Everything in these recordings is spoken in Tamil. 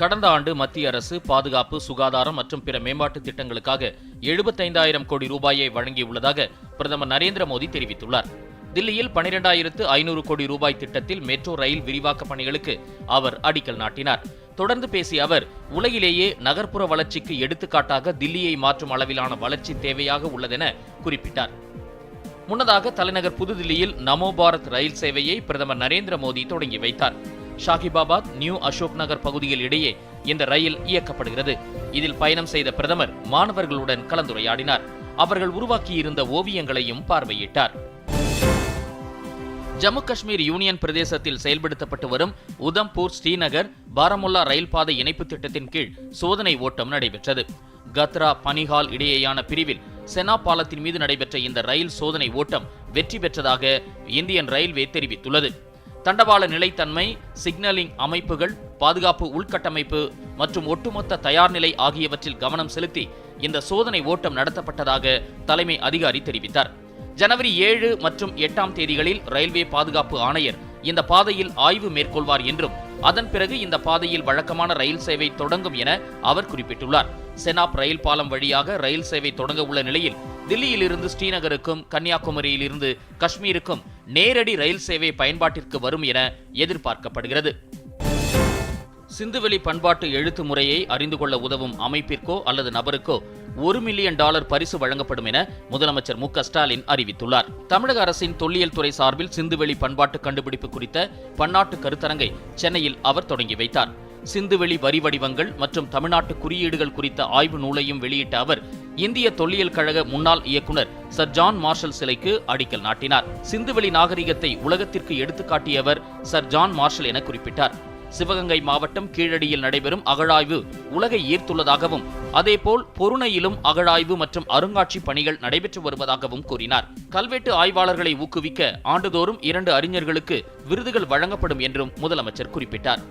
கடந்த ஆண்டு மத்திய அரசு பாதுகாப்பு சுகாதாரம் மற்றும் பிற மேம்பாட்டு திட்டங்களுக்காக எழுபத்தைந்தாயிரம் கோடி ரூபாயை வழங்கியுள்ளதாக பிரதமர் நரேந்திர மோடி தெரிவித்துள்ளார். தில்லியில் பனிரெண்டாயிரத்து ஐநூறு கோடி ரூபாய் திட்டத்தில் மெட்ரோ ரயில் விரிவாக்க பணிகளுக்கு அவர் அடிக்கல் நாட்டினார். தொடர்ந்து பேசிய அவர் உலகிலேயே நகர்ப்புற வளர்ச்சிக்கு எடுத்துக்காட்டாக தில்லியை மாற்றும் அளவிலான வளர்ச்சி தேவையாக உள்ளதென குறிப்பிட்டார். முன்னதாக தலைநகர் புதுதில்லியில் நமோ பாரத் ரயில் சேவையை பிரதமர் நரேந்திர மோடி தொடங்கி வைத்தார். ஷாஹிபாபாத் நியூ அசோக் நகர் பகுதியில் இடையே இந்த ரயில் இயக்கப்படுகிறது. இதில் பயணம் செய்த பிரதமர் மாணவர்களுடன் கலந்துரையாடினார். அவர்கள் உருவாக்கியிருந்த ஓவியங்களையும் பார்வையிட்டார். ஜம்மு காஷ்மீர் யூனியன் பிரதேசத்தில் செயல்படுத்தப்பட்டு வரும் உதம்பூர் ஸ்ரீநகர் பாரமுல்லா ரயில் பாதை இணைப்பு திட்டத்தின் கீழ் சோதனை ஓட்டம் நடைபெற்றது. கத்ரா பனிஹால் இடையேயான பிரிவில் செனா பாலத்தின் மீது நடைபெற்ற இந்த ரயில் சோதனை ஓட்டம் வெற்றி பெற்றதாக இந்தியன் ரயில்வே தெரிவித்துள்ளது. தண்டவாள நிலைத்தன்மை சிக்னலிங் அமைப்புகள் பாதுகாப்பு உள்கட்டமைப்பு மற்றும் ஒட்டுமொத்த தயார்நிலை ஆகியவற்றில் கவனம் செலுத்தி இந்த சோதனை ஓட்டம் நடத்தப்பட்டதாக தலைமை அதிகாரி தெரிவித்தார். ஜனவரி ஏழு மற்றும் எட்டாம் தேதிகளில் ரயில்வே பாதுகாப்பு ஆணையர் இந்த பாதையில் ஆய்வு மேற்கொள்வார் என்றும் அதன் பிறகு இந்த பாதையில் வழக்கமான ரயில் சேவை தொடங்கும் என அவர் குறிப்பிட்டுள்ளார். செனாப் ரயில் பாலம் வழியாக ரயில் சேவை தொடங்க உள்ள நிலையில் தில்லியிலிருந்து ஸ்ரீநகருக்கும் கன்னியாகுமரியிலிருந்து காஷ்மீருக்கும் நேரடி ரயில் சேவை பயன்பாட்டிற்கு வரும் என எதிர்பார்க்கப்படுகிறது. சிந்துவெளி பண்பாட்டு எழுத்து முறையை அறிந்து கொள்ள உதவும் அமைப்பிற்கோ அல்லது நபருக்கோ ஒரு மில்லியன் டாலர் பரிசு வழங்கப்படும் என முதலமைச்சர் மு ஸ்டாலின் அறிவித்துள்ளார். தமிழக அரசின் தொல்லியல் துறை சார்பில் சிந்துவெளி பண்பாட்டு கண்டுபிடிப்பு குறித்த பன்னாட்டு கருத்தரங்கை சென்னையில் அவர் தொடங்கி வைத்தார். சிந்துவெளி வரி வடிவங்கள் மற்றும் தமிழ்நாட்டு குறியீடுகள் குறித்த ஆய்வு நூலையும் வெளியிட்ட அவர் இந்திய தொல்லியல் கழக முன்னாள் இயக்குனர் சர் ஜான் மார்ஷல் சிலைக்கு அடிக்கல் நாட்டினார். சிந்துவெளி நாகரிகத்தை உலகத்திற்கு எடுத்துக்காட்டியவர் சர் ஜான் மார்ஷல் என குறிப்பிட்டார். சிவகங்கை மாவட்டம் கீழடியில் நடைபெறும் அகழாய்வு உலகை ஈர்த்துள்ளதாகவும் அதேபோல் பொருணையிலும் அகழாய்வு மற்றும் அருங்காட்சி பணிகள் நடைபெற்று வருவதாகவும் கூறினார். கல்வெட்டு ஆய்வாளர்களை ஊக்குவிக்க ஆண்டுதோறும் இரண்டு அறிஞர்களுக்கு விருதுகள் வழங்கப்படும் என்றும் முதலமைச்சர் குறிப்பிட்டார்.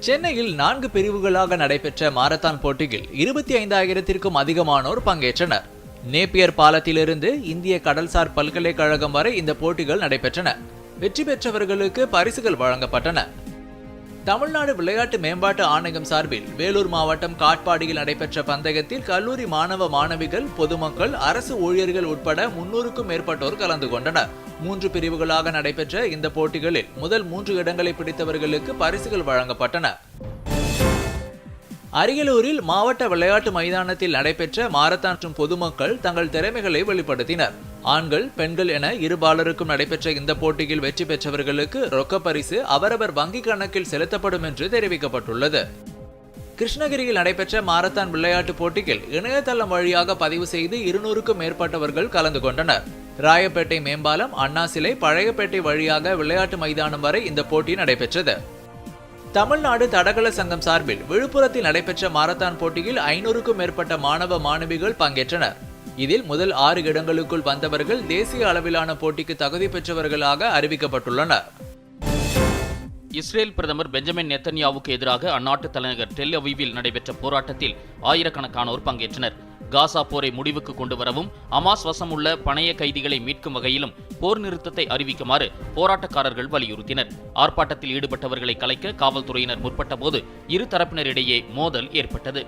சென்னையில் நான்கு பிரிவுகளாக நடைபெற்ற மாரத்தான் போட்டியில் இருபத்தி ஐந்தாயிரத்திற்கும் அதிகமானோர் பங்கேற்றனர். நேப்பியர் பாலத்திலிருந்து இந்திய கடல்சார் பல்கலைக்கழகம் வரை இந்த போட்டிகள் நடைபெற்றன. வெற்றி பெற்றவர்களுக்கு பரிசுகள் வழங்கப்பட்டன. தமிழ்நாடு விளையாட்டு மேம்பாட்டு ஆணையம் சார்பில் வேலூர் மாவட்டம் காட்பாடியில் நடைபெற்ற பந்தயத்தில் கல்லூரி மாணவ மாணவிகள் பொதுமக்கள் அரசு ஊழியர்கள் உட்பட முன்னூறுக்கும் மேற்பட்டோர் கலந்து கொண்டனர். மூன்று பிரிவுகளாக நடைபெற்ற இந்த போட்டிகளில் முதல் மூன்று இடங்களை பிடித்தவர்களுக்கு பரிசுகள் வழங்கப்பட்டன. அரியலூரில் மாவட்ட விளையாட்டு மைதானத்தில் நடைபெற்ற மாரத்தான் மற்றும் பொதுமக்கள் தங்கள் திறமைகளை வெளிப்படுத்தினர். ஆண்கள் பெண்கள் என இருபாலருக்கும் நடைபெற்ற இந்த போட்டியில் வெற்றி பெற்றவர்களுக்கு ரொக்க பரிசு அவரவர் வங்கிக் கணக்கில் செலுத்தப்படும் என்று தெரிவிக்கப்பட்டுள்ளது. கிருஷ்ணகிரியில் நடைபெற்ற மாரத்தான் விளையாட்டுப் போட்டியில் இணையதளம் வழியாக பதிவு செய்து இருநூறுக்கும் மேற்பட்டவர்கள் கலந்து கொண்டனர். ராயப்பேட்டை மேம்பாலம் அண்ணா சிலை பழையப்பேட்டை வழியாக விளையாட்டு மைதானம் வரை இந்த போட்டி நடைபெற்றது. தமிழ்நாடு தடகள சங்கம் சார்பில் விழுப்புரத்தில் நடைபெற்ற மாரத்தான் போட்டியில் ஐநூறுக்கும் மேற்பட்ட மாணவ மாணவிகள் பங்கேற்றனர். இதில் முதல் ஆறு இடங்களுக்குள் வந்தவர்கள் தேசிய அளவிலான போட்டிக்கு தகுதி பெற்றவர்களாக அறிவிக்கப்பட்டுள்ளனர். இஸ்ரேல் பிரதமர் பெஞ்சமின் நெத்தன்யாவுக்கு எதிராக அந்நாட்டு தலைநகர் டெல் அவிவில் நடைபெற்ற போராட்டத்தில் ஆயிரக்கணக்கானோர் பங்கேற்றனர். காசா போரை முடிவுக்கு கொண்டு வரவும் அமாஸ் வசம் உள்ள பணைய கைதிகளை மீட்கும் வகையிலும் போர் நிறுத்தத்தை அறிவிக்குமாறு போராட்டக்காரர்கள் வலியுறுத்தினர். ஆர்ப்பாட்டத்தில் ஈடுபட்டவர்களை கலைக்க காவல்துறையினர் முற்பட்டபோது இரு தரப்பினரிடையே மோதல் ஏற்பட்டது.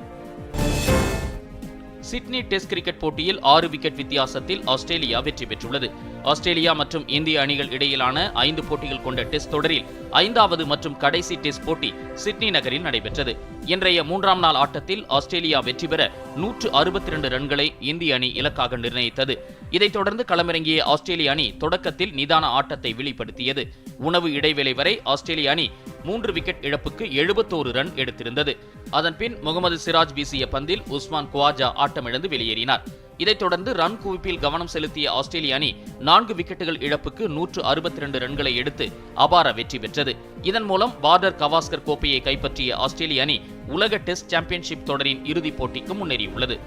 சிட்னி டெஸ்ட் கிரிக்கெட் போட்டியில் ஆறு விக்கெட் வித்தியாசத்தில் ஆஸ்திரேலியா வெற்றி பெற்றுள்ளது. ஆஸ்திரேலியா மற்றும் இந்திய அணிகள் இடையிலான ஐந்து போட்டிகள் கொண்ட டெஸ்ட் தொடரில் ஐந்தாவது மற்றும் கடைசி டெஸ்ட் போட்டி சிட்னி நகரில் நடைபெற்றது. இன்றைய மூன்றாம் நாள் ஆட்டத்தில் ஆஸ்திரேலியா வெற்றி பெற நூற்று அறுபத்தி ரெண்டு ரன்களை இந்திய அணி இலக்காக நிர்ணயித்தது. இதைத் தொடர்ந்து களமிறங்கிய ஆஸ்திரேலிய அணி தொடக்கத்தில் நிதான ஆட்டத்தை வெளிப்படுத்தியது. உணவு இடைவேளை வரை ஆஸ்திரேலிய அணி மூன்று விக்கெட் இழப்புக்கு எழுபத்தோரு ரன் எடுத்திருந்தது. அதன்பின் முகமது சிராஜ் வீசிய பந்தில் உஸ்மான் குவாஜா ஆட்டமிழந்து வெளியேறினார். இதைத் தொடர்ந்து ரன் குவிப்பில் கவனம் செலுத்திய ஆஸ்திரேலிய அணி நான்கு விக்கெட்டுகள் இழப்புக்கு நூற்று அறுபத்தி இரண்டு ரன்களை எடுத்து அபார வெற்றி பெற்றது. இதன் மூலம் பார்டர் கவாஸ்கர் கோப்பையை கைப்பற்றிய ஆஸ்திரேலிய அணி உலக டெஸ்ட் சாம்பியன்ஷிப் தொடரின் இறுதிப் போட்டிக்கு முன்னேறியுள்ளது.